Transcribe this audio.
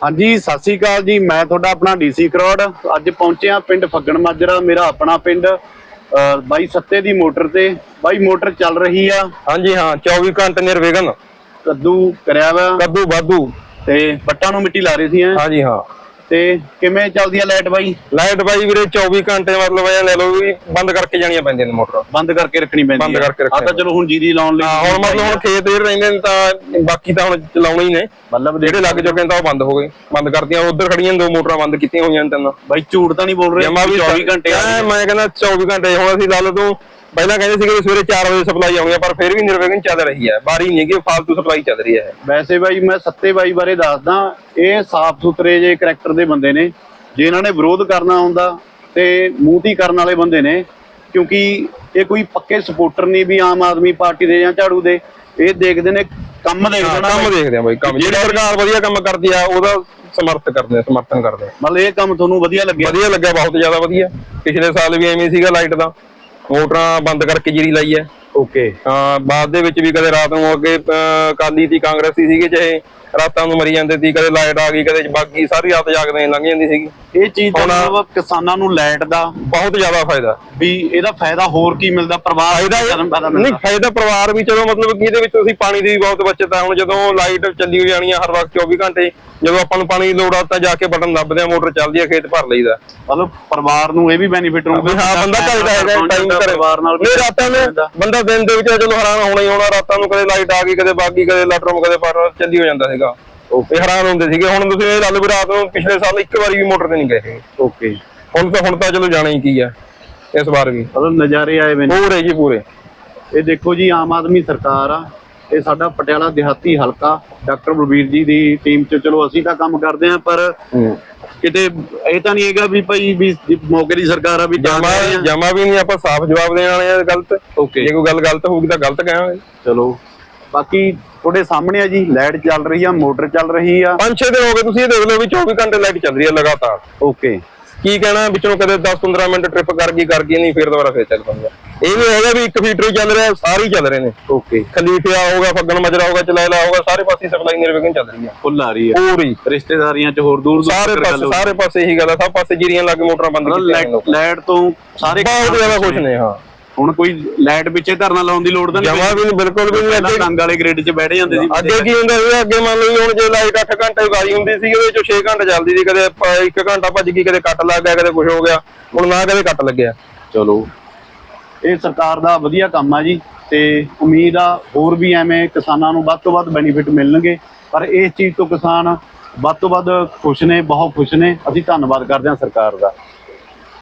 ਹਾਂਜੀ ਸਤਿ ਸ੍ਰੀ ਅਕਾਲ ਜੀ। ਮੈਂ ਤੁਹਾਡਾ ਆਪਣਾ ਡੀਸੀ ਕਰੋੜ। ਅੱਜ ਪਹੁੰਚਿਆ ਪਿੰਡ ਫੱਗਣ ਮਾਜਰਾ ਮੇਰਾ ਆਪਣਾ ਪਿੰਡ ਬਾਈ ਸੱਤੇ ਦੀ ਮੋਟਰ ਤੇ। ਬਾਈ ਮੋਟਰ ਚੱਲ ਰਹੀ ਆ। ਹਾਂਜੀ ਹਾਂ 24 ਘੰਟੇ ਨਿਰਵਿਘਨ। ਕੱਦੂ ਕਰਿਆ ਵਾ। ਕੱਦੂ ਵਾਧੂ। ਤੇ ਬੱਟਾਂ ਨੂੰ ਮਿੱਟੀ ਲਾ ਰਹੀ ਸੀ। ਹਾਂਜੀ ਹਾਂ। ਤੇ ਕਿਵੇਂ ਚੱਲਦੀ ਆ ਲਾਈਟ ਬਾਈ? ਲਾਈਟ ਬਾਈ ਵੀਰੇ 24 ਘੰਟੇ ਮਤਲਬ ਇਹ ਲੈ ਲਓ ਵੀ ਬੰਦ ਕਰਕੇ ਜਾਣੀਆਂ ਪੈਂਦੀਆਂ ਨੇ ਮੋਟਰ। ਬੰਦ ਕਰਕੇ ਰੱਖਣੀ ਪੈਂਦੀ ਬੰਦ ਕਰਕੇ ਆ ਤਾਂ ਰੱਖਣੀ ਚਲੋ ਹੁਣ ਜੀਰੀ ਲਾਉਣ ਲਈ ਹਾਂ ਹੁਣ ਮਤਲਬ ਹੁਣ ਖੇਤ ਇਹ ਰਹਿੰਦੇ ਨੇ ਤਾਂ ਬਾਕੀ ਤਾਂ ਹੁਣ ਚਲਾਉਣੇ ਹੀ ਨੇ। ਮਤਲਬ ਜਿਹੜੇ ਲੱਗ ਚੁੱਕੇ ਨੇ ਤਾਂ ਉਹ ਬੰਦ ਹੋ ਗਏ। ਬੰਦ ਕਰਤੀਆਂ ਉਧਰ ਖੜੀਆਂ ਦੋ ਮੋਟਰਾਂ ਬੰਦ ਕੀਤੀਆਂ ਹੋਈਆਂ ਨੇ ਤਿੰਨ। ਬਾਈ ਝੂਠ ਤਾਂ ਨਹੀਂ ਬੋਲ ਰਹੇ ਜਮਾ ਵੀ 24 ਘੰਟੇ ਐਂ ਮੈਂ ਕਹਿੰਦਾ 24 ਘੰਟੇ ਹੁਣ ਅਸੀਂ ਲਾ ਲਓ ਤੂੰ ਪਹਿਲਾਂ ਕਹਿੰਦੇ ਸੀਗੇ ਸਵੇਰੇ 4 ਵਜੇ ਸਪਲਾਈ ਆਉਣੀ ਆ ਪਰ ਫਿਰ ਵੀ ਨਿਰਵਿਘਨ ਚੱਲ ਰਹੀ ਹੈ ਬਾਰੀ ਨਹੀਂ ਕਿ ਫਾਲਤੂ ਸਪਲਾਈ ਚੱਲ ਰਹੀ ਹੈ ਵੈਸੇ ਬਾਈ ਮੈਂ ਸੱਤੇ ਬਾਈ ਬਾਰੇ ਦੱਸਦਾ ਇਹ ਸਾਫ਼ ਸੁਥਰੇ ਜੇ ਕਰੈਕਟਰ ਦੇ ਬੰਦੇ ਨੇ ਜੇ ਇਹਨਾਂ ਨੇ ਵਿਰੋਧ ਕਰਨਾ ਹੁੰਦਾ ਤੇ ਮੂੰਹਤੀ ਕਰਨ ਵਾਲੇ ਬੰਦੇ ਨੇ ਕਿਉਂਕਿ ਇਹ ਕੋਈ ਪੱਕੇ ਸਪੋਰਟਰ ਨਹੀਂ ਵੀ ਆਮ ਆਦਮੀ ਪਾਰਟੀ ਦੇ ਜਾਂ ਝਾੜੂ ਦੇ ਇਹ ਦੇਖਦੇ ਨੇ ਕੰਮ ਦੇਖਦੇ ਨਾ ਕੰਮ ਦੇਖਦੇ ਆ ਬਾਈ ਕੰਮ। ਜਿਹੜੀ ਸਰਕਾਰ ਵਧੀਆ ਕੰਮ ਕਰਦੀ ਆ ਉਹਦਾ ਸਮਰਥ ਕਰਦੇ ਆ ਸਮਰਥਨ ਕਰਦੇ ਆ। ਮਤਲਬ ਇਹ ਕੰਮ ਤੁਹਾਨੂੰ ਵਧੀਆ ਲੱਗਿਆ? ਵਧੀਆ ਲੱਗਿਆ ਬਹੁਤ ਜ਼ਿਆਦਾ ਵਧੀਆ। ਪਿਛਲੇ ਸਾਲ ਵੀ ਐਵੇਂ ਸੀਗਾ ਲਾਈਟ ਦਾ। ਮੋਟਰਾਂ ਬੰਦ ਕਰਕੇ ਜੀਰੀ ਲਾਈ ਹੈ। ਓਕੇ ਹਾਂ ਬਾਅਦ ਦੇ ਵਿੱਚ ਵੀ ਕਦੇ ਰਾਤ ਨੂੰ ਅੱਗੇ ਅਹ, ਅਕਾਲੀ ਦੀ ਕਾਂਗਰਸੀ ਸੀਗੇ ਚਾਹੇ ਰਾਤਾਂ ਨੂੰ ਮਰੀ ਜਾਂਦੇ ਸੀ ਕਦੇ ਲਾਈਟ ਆ ਗਈ ਕਦੇ ਬਾਕੀ ਸਾਰੀ ਰਾਤ ਜਾਗਦੇ ਲੰਘ ਜਾਂਦੀ ਸੀਗੀ। ਇਹ ਚੀਜ਼ ਦਾ ਮਤਲਬ ਕਿਸਾਨਾਂ ਨੂੰ ਲਾਈਟ ਦਾ ਬਹੁਤ ਜ਼ਿਆਦਾ ਫਾਇਦਾ। ਵੀ ਇਹਦਾ ਫਾਇਦਾ ਹੋਰ ਕੀ ਮਿਲਦਾ ਪਰਿਵਾਰ ਫਾਇਦਾ ਨੂੰ ਨਹੀਂ ਮਿਲਦਾ। ਫਾਇਦਾ ਪਰਿਵਾਰ ਵੀ ਚਲੋ ਮਤਲਬ ਕਿ ਇਹਦੇ ਵਿੱਚ ਤੁਸੀਂ ਪਾਣੀ ਦੀ ਵੀ ਬਹੁਤ ਬਚਤ ਹੈ ਹੁਣ ਜਦੋਂ ਲਾਈਟ ਚੱਲੀ ਹੋ ਜਾਣੀ ਆ ਹਰ ਵਕਤ 24 ਘੰਟੇ ਜਦੋਂ ਆਪਾਂ ਨੂੰ ਪਾਣੀ ਦੀ ਲੋੜ ਆ ਤਾਂ ਜਾ ਕੇ ਬਟਨ ਦੱਬਦੇ ਆ ਮੋਟਰ ਚੱਲਦੀ ਆ ਖੇਤ ਭਰ ਲਈਦਾ। ਮਤਲਬ ਪਰਿਵਾਰ ਨੂੰ ਇਹ ਵੀ ਬੈਨੀਫਿਟ ਵੀ ਹੋਊਗਾ ਹਾਂ ਬੰਦਾ ਘਰਦਾ ਹੈਗਾ ਟਾਈਮ ਘਰੇ ਪਰਿਵਾਰ ਨਾਲ ਨਹੀਂ ਰਾਤਾਂ ਨੂੰ ਬੰਦਾ ਦਿਨ ਦੇ ਵਿੱਚ ਚਲੋ ਹੈਰਾਨ ਹੋਣਾ ਹੀ ਹੋਣਾ ਰਾਤਾਂ ਨੂੰ ਕਦੇ ਲਾਈਟ ਆ ਗਈ ਕਦੇ ਬਾਗੀ ਕਦੇ ਲੈਟਰਮ ਕਦੇ ਪਰ ਚੱਲੀ ਹੋ ਜਾਂਦਾ ਸੀਗਾ। ਤੇ ਹੈਰਾਨ ਹੁੰਦੇ ਸੀਗੇ। ਹੁਣ ਤੁਸੀਂ ਇਹ ਲਾ ਲਓ ਵੀ ਰਾਤ ਨੂੰ ਪਿਛਲੇ ਸਾਲ ਇੱਕ ਵਾਰੀ ਵੀ ਮੋਟਰ ਤੇ ਨਹੀਂ ਗਏ। ਓਕੇ। ਹੁਣ ਤਾਂ ਹੁਣ ਤਾਂ ਚਲੋ ਜਾਣਾ ਹੀ ਕੀ ਆ ਇਸ ਵਾਰ ਵੀ। ਮਤਲਬ ਨਜ਼ਾਰੇ ਆਏ ਵੇ ਨੇ ਪੂਰੇ ਜੀ ਪੂਰੇ। ਇਹ ਦੇਖੋ ਜੀ ਆਮ ਆਦਮੀ ਸਰਕਾਰ ਆ। ਇਹ ਸਾਡਾ ਪਟਿਆਲਾ ਦਿਹਾਤੀ ਹਲਕਾ। ਡਾਕਟਰ ਬਲਬੀਰ ਜੀ ਦੀ ਟੀਮ ਚ ਚਲੋ ਅਸੀਂ ਤਾਂ ਕੰਮ ਕਰਦੇ ਆ ਪਰ ਕਿਤੇ ਇਹ ਤਾਂ ਨਹੀਂ ਹੈਗਾ ਵੀ ਭਾਈ ਵੀ ਮੌਕੇ ਦੀ ਸਰਕਾਰ ਆ ਵੀ ਜਮਾ ਵੀ ਨਹੀਂ ਆਪਾਂ ਸਾਫ਼ ਜਵਾਬ ਦੇਣ ਵਾਲੇ ਆ ਗਲਤ. ਜੇ ਕੋਈ ਗੱਲ ਗਲਤ ਹੋਊਗੀ ਤਾਂ ਗਲਤ ਕਹਾਂਗੇ ਚਲੋ। ਬਾਕੀ ਤੁਹਾਡੇ ਸਾਹਮਣੇ ਆ ਜੀ ਲਾਈਟ ਚੱਲ ਰਹੀ ਆ ਮੋਟਰ ਚੱਲ ਰਹੀ ਆ। ਪੰਜ ਛੇ ਦਿਨ ਹੋ ਗਏ ਤੁਸੀਂ ਇਹ ਦੇਖ ਲਓ ਵੀ 24 ਘੰਟੇ ਲਾਈਟ ਚੱਲ ਰਹੀ ਹੈ ਲਗਾਤਾਰ। ਓਕੇ ਕੀ ਕਹਿਣਾ ਵਿੱਚੋਂ ਕਦੇ 10-15 ਮਿੰਟ ਟ੍ਰਿਪ ਕਰ ਗਈ ਕਰ ਗਈ ਨਹੀਂ ਫਿਰ ਦੁਬਾਰਾ ਫੇਰ ਚੱਲ ਪੈਂਦਾ। ਇਹ ਵੀ ਹੈਗਾ ਵੀ ਇੱਕ ਫੀਟਰ ਹੀ ਚੱਲ ਰਿਹਾ ਸਾਰੇ ਹੀ ਚੱਲ ਰਹੇ ਨੇ। ਓਕੇ ਖਲੀਫਿਆ ਹੋਗਾ ਫੱਗਣ ਮਜਰਾ ਹੋਗਾ ਚਲਾਇਲਾ ਹੋਗਾ ਸਾਰੇ ਪਾਸੇ ਸਪਲਾਈ ਨਿਰਵਿਘਨ ਚੱਲ ਰਹੀ ਹੈ ਫੁੱਲ ਆ ਰਹੀ ਆ। ਪੂਰੀ। ਰਿਸ਼ਤੇਦਾਰੀਆਂ ਚ ਹੋਰ ਦੂਰ ਦੂਰ ਸਾਰੇ ਪਾਸੇ ਸਾਰੇ ਪਾਸੇ ਇਹੀ ਗੱਲ ਆ ਸਭ ਪਾਸੇ ਜੀਰੀਆਂ ਲੱਗ ਮੋਟਰਾਂ ਬੰਦ ਕੀਤੀਆਂ ਨੇ। ਲਾਈਟ ਲਾਈਟ ਤੋਂ ਸਾਰੇ ਬਹੁਤ ਜ਼ਿਆਦਾ ਖੁਸ਼ ਨੇ ਹਾਂ। ਹੁਣ ਕੋਈ ਲਾਈਟ ਪਿੱਛੇ ਧਰਨਾ ਲਾਉਣ ਦੀ ਲੋੜ ਤਾਂ ਨਹੀਂ ਜਮਾ ਵੀ ਨਹੀਂ ਬਿਲਕੁਲ ਵੀ ਨਹੀਂ। ਅੱਗੇ ਡੰਗ ਵਾਲੇ ਗ੍ਰਿਡ 'ਚ ਬੈਠ ਜਾਂਦੇ ਸੀ ਅੱਗੇ ਕੀ ਹੁੰਦਾ ਸੀ? ਅੱਗੇ ਮੰਨ ਲਓ ਹੁਣ ਜੇ ਲਾਈਟ 8 ਘੰਟੇ ਵਾਰੀ ਹੁੰਦੀ ਸੀ ਉਹਦੇ ਚੋਂ 6 ਘੰਟੇ ਚੱਲਦੀ ਸੀ। ਕਦੇ 1 ਘੰਟਾ ਭੱਜ ਗਈ ਕਦੇ ਕੱਟ ਲੱਗ ਗਿਆ ਕਦੇ ਕੁਝ ਹੋ ਗਿਆ। ਹੁਣ ਨਾ ਕਦੇ ਕੱਟ ਲੱਗਿਆ। ਚਲੋ। ਇਹ ਸਰਕਾਰ ਦਾ ਵਧੀਆ ਕੰਮ ਆ ਜੀ ਤੇ ਉਮੀਦ ਆ ਹੋਰ ਵੀ ਐਵੇਂ ਕਿਸਾਨਾਂ ਨੂੰ ਵੱਧ ਤੋਂ ਵੱਧ ਬੈਨੀਫਿਟ ਮਿਲਣਗੇ। ਪਰ ਇਸ ਚੀਜ਼ ਤੋਂ ਕਿਸਾਨ ਵੱਧ ਤੋਂ ਵੱਧ ਖੁਸ਼ ਨੇ ਬਹੁਤ ਖੁਸ਼ ਨੇ। ਅਸੀਂ ਧੰਨਵਾਦ ਕਰਦੇ ਹਾਂ ਸਰਕਾਰ ਦਾ।